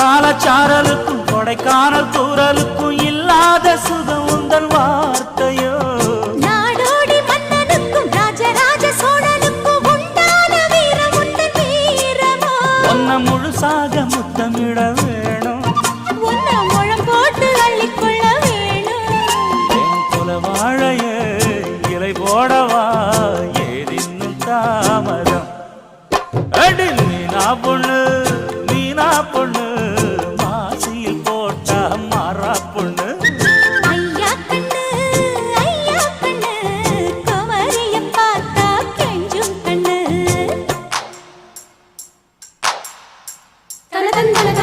காலச்சாரலுக்கும் கொடைக்கானல் தூரலுக்கும் இல்லாத சுகம் உங்கள் வார்த்தையோ? நாடோடி மன்னனுக்கும் ராஜராஜ சோழனுக்கும் உண்டான வீரம் உண்டு வீரமோ? ஒன்ன முழுசாக முத்தமிட வேணும். ஒன்ன முழம் போட்டு அள்ளிக்கொள்ள வேணும். என் குல வாழையே இலை போடவா? ஏதின்னும் தாமதம். அடி நீ நான் பொண்ணு. 噔噔噔